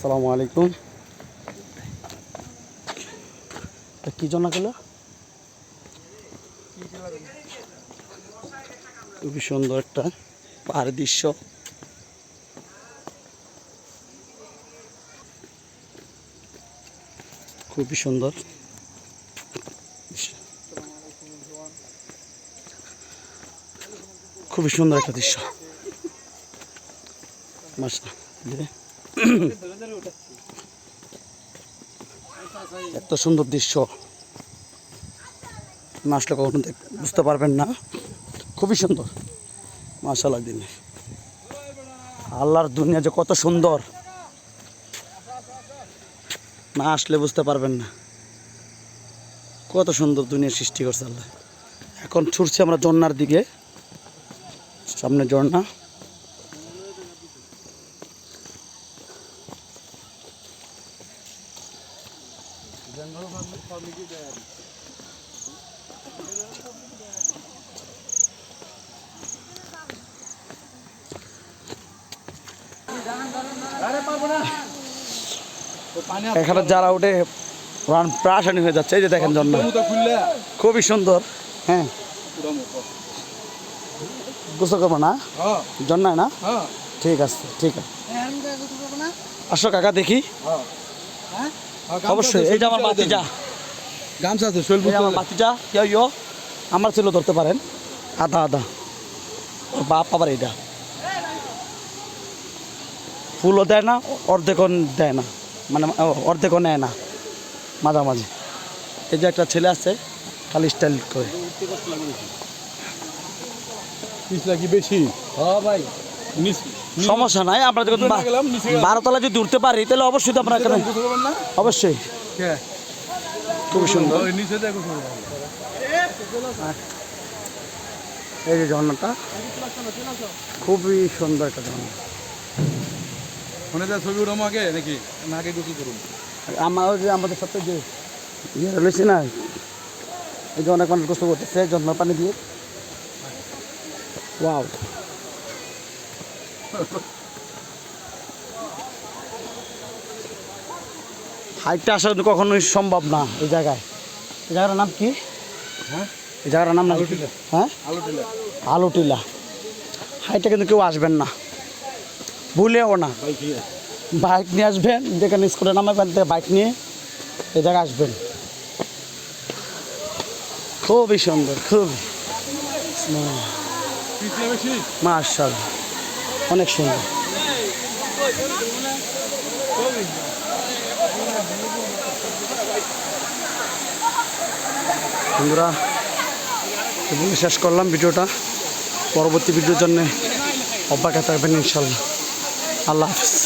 আসসালামু আলাইকুম। এটা কি জন্য গেল? খুবই সুন্দর একটা পাহাড়ের দৃশ্য। খুবই সুন্দর। খুবই সুন্দর একটা দৃশ্য। মাসা এত সুন্দর দৃশ্য। না আসলে কখনো বুঝতে পারবেন না। খুবই সুন্দর। মাসাল্লাহ দিনে। আল্লাহর দুনিয়া যে কত সুন্দর। না আসলে বুঝতে পারবেন না। কত সুন্দর দুনিয়া সৃষ্টি করছে আল্লাহ। এখন ছুটছি আমরা ঝর্নার দিকে। সামনে ঝর্ণা। এখানে যারা উঠে প্রাণ প্রাশানি হয়ে যাচ্ছে, এই যে দেখেন ঝর্ণা খুবই সুন্দর। হ্যাঁ। পারব না? ঝর্ণায় না? ঠিক আছে ঠিক আছে। আসো কাকা দেখি। অবশ্যই এই যে আমার বাতিজা গামছা আছে শৈল আমার বাতিজা ইয়ো ইয়ো আমার ছিল ধরতে পারেন। আধা আধা। ওর বাপ আবার এটা ফুলও দেয় না অর্ধেকও দেয় না। মানে ও, অর্ধেকও নেয় না মাঝামাঝি। এই যে একটা ছেলে আছে খালি স্টাইল করে। পিছলা কি বেশি? হ্যাঁ ভাই। সমস্যা নাই আমরা যখন বারোতলা যদি উঠতে পারি তাহলে অবশ্যই তো না? অবশ্যই। কে? খুবই সুন্দর। এই যে ঝর্ণাটা খুবই সুন্দর একটা ঝর্ণা। ফোনে যা ছবি উঠামো আগে নাকি না আগে গোসল করুন। আমার যে আমাদের সাথে যে ইয়ে রয়েছে না এই যে অনেক মানুষ গোসল করতেছে ঝর্ণার পানি দিয়ে। ওয়াও। হাইটটা আসা কখনোই সম্ভব না এই জায়গায়। এই জায়গাটার নাম কি? হ্যাঁ? এই জায়গাটার নাম। হ্যাঁ আলু টিলা আলুটিলা। হাইটটা কিন্তু কেউ আসবেন না। ভুলেও না। বাইক নিয়ে আসবেন। যেখানে স্কুলে নামাবেন বাইক নিয়ে এই জায়গায় আসবেন। খুবই সুন্দর খুবই। মার্শাল অনেক সুন্দর। বন্ধুরা শেষ করলাম ভিডিওটা। পরবর্তী ভিডিওর জন্যে অব্যাহত থাকবেন ইনশাল্লাহ। আল্লাহ হাফিজ।